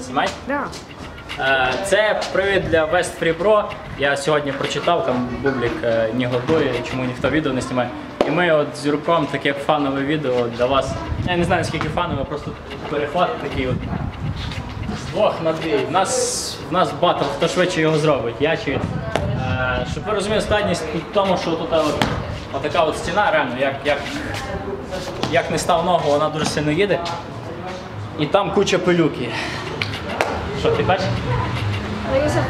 Знімай? Да. Е, Це привід для West Free Pro. Я сьогодні прочитав, там бублік е, не годує, чому ніхто відео не знімає. І ми от з Юрком таке фанове відео для вас. Я не знаю наскільки фанове, просто перехват такий от. На дві. В нас, в нас батл, хто швидше його зробить. Я чи. Е, щоб ви розуміли, складність в тому, що тут от, отака от стіна, реально, як, як, як не став ногу, вона дуже сильно їде. І там куча пилюки. Що, ти бачиш? Лариса.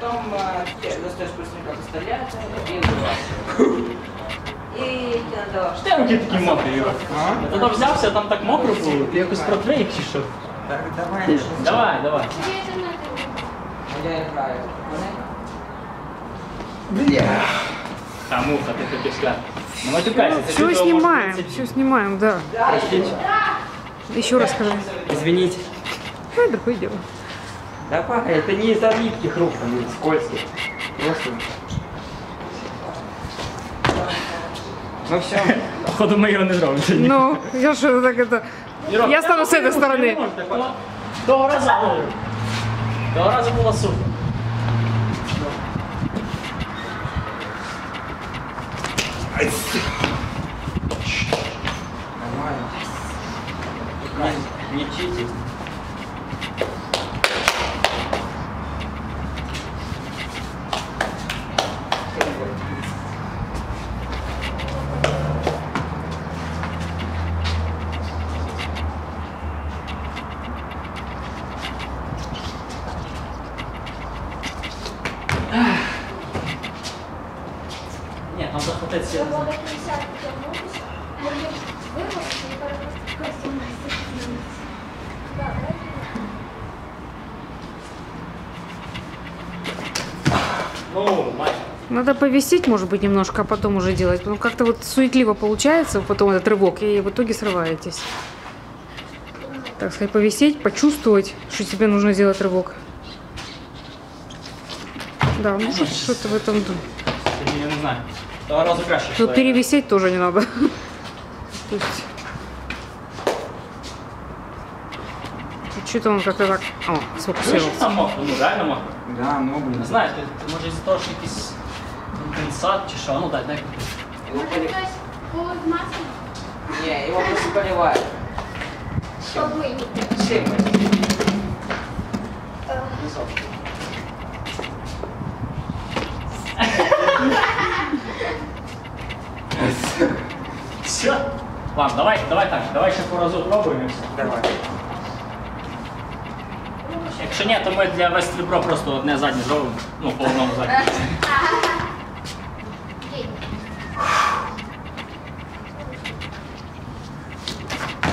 Потом э, достаешь быстренько пистолет и убиваешь. И тебе надо... Ти руки такі мокрі, туди взявся, там так мокро було, ти якось протвик чи що? Так, давай. Давай, давай. Я играю. Та муха, ти таки скажеш. Не матюкайся, це Все снимаем, все снимаем, да. Еще раз скажи. Извините. Ну, другое дело. Давай, это не из-за липких рук, там, или скользких. Просто. Ну все. Походу ми його не зробимо. Ну, я же так это... Я стану с этой стороны. Того разу було. Того разу було супер. Нормально. Не читі. Так, Ну, майже. Надо повисеть, может быть, немножко, а потом уже делать. Ну, как-то вот суетливо получается потом этот рывок, и в итоге срываетесь. Так сказать, повисеть, почувствовать, что тебе нужно сделать рывок. Да, ну что- что-то в этом духе. Я не знаю. Того разу краще. Йшло. перевисеть тоже не надо. Что-то он как-то так... О, Ну, сфокусировался. там мокро? Ну, реально мокро. Да, ну блин. Ти може із-за того, що якийсь конденсат чи що, ну дай, дай. Масло, Не, его просто поливают. щоб ми. Все? Ладно, давай, давай так, давай ще по разу пробуємо. і все. Давай. Якщо ні, то ми для West Pro просто одне заднє зробимо. Ну, по одному задньому. окей.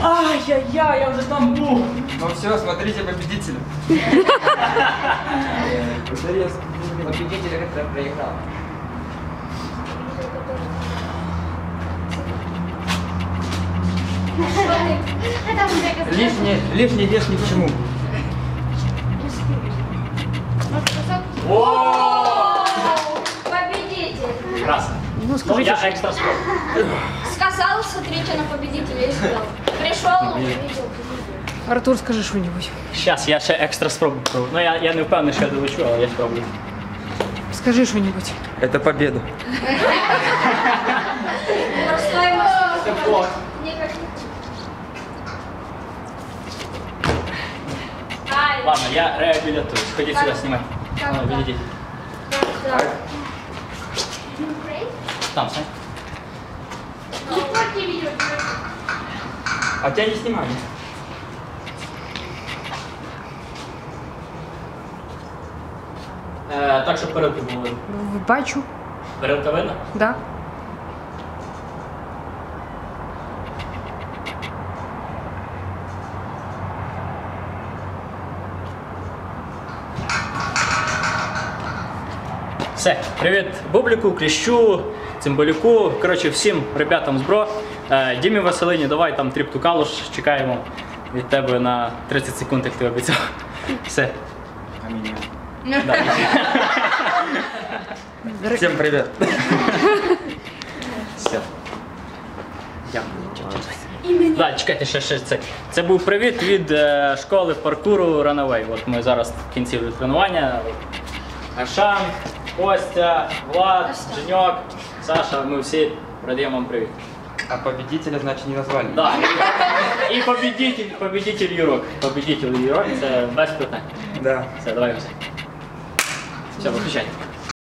Ай-яй-яй, я вже там був. Ну все, смотрите победителя. Победителя, который проиграл. Лишний, лишний вес ни к чему. О! Победитель. Раз. Ну, скажите, я что- екстра спорт. Сказал, смотрите на победителя и сказал. Пришел, увидел. Артур, скажи что-нибудь. Щас, я ще екстра спробую. Ну, я, я не впевнений, що я долечу, але я спробую. Скажи что-нибудь. Это победа. Простой Ладно, я реабилитуюсь. Ходи сюда снимай. Давай, веди. Там, Сань. А тебя не снимали. Е, так, щоб перелки були. Бачу. Перелка видно? Да. Все, привіт Бубліку, Кліщу, Цимбалюку. Коротше, всім ребятам з бро. Е, Дімі Василині, давай там тріпту калуш, чекаємо. від тебе на 30 секунд, як ти обіцяв. Все. А меня? Да. Всем привет. Все. Дякую. Да, чекайте, ще, ще це. Це був привіт від е, школи паркуру Runaway. От ми зараз в кінці тренування. Ашан, Костя, Влад, Женьок, Саша, ми всі передаємо вам привіт. А победителя, значит, не назвали? Да. І победитель, победитель Юрок. Победитель Юрок, це без питань. Да. Все, давай все. Все, виключайте.